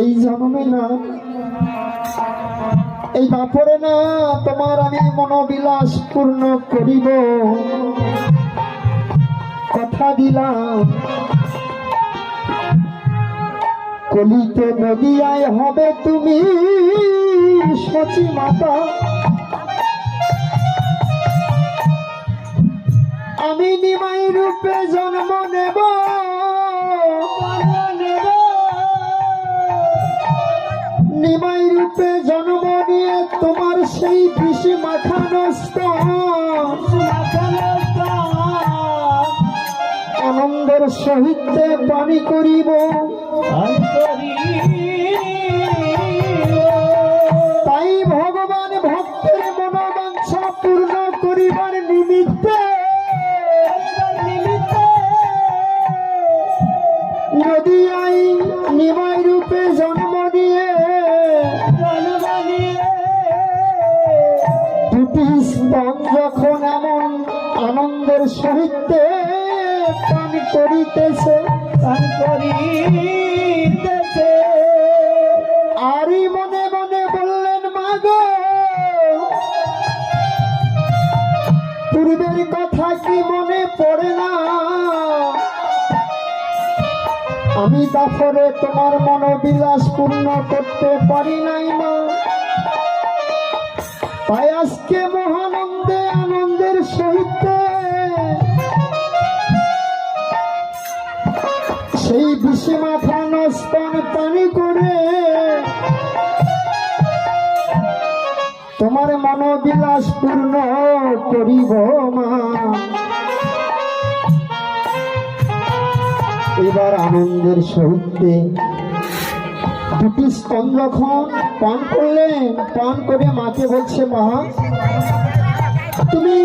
এই জন্মে না এই বাপরে না, তোমার আমি মনোবিলাস পূর্ণ করিব। কথা দিলাম। কলিতে নদিয়ায় হবে তুমি সচি মাতা। আমি নিমাই রূপে জন্ম নেব। নিমাই রূপে জন্ম নিয়ে তোমার সেই কৃষি মাখানো আনন্দের সহিত পানি করিব। দুটি স্তন যখন এমন আনন্দের সহিত পান করিতেছে পান করিতেছে, আরই মনে মনে বললেন, মাগো পূর্বের কথা কি মনে পড়ে না? আমি তারপরে তোমার মনোবিলাস পূর্ণ করতে পারি নাই মা। তাই আজকে মহানন্দে আনন্দের সহিত। সেই বিষে মাখানো স্তন পানি করে তোমার মনোবিলাস পূর্ণ করিব মা। এবার আনন্দের সহিতে দুটি স্তন যখন পান করলেন পান করে মাকে বলছে মা তুমি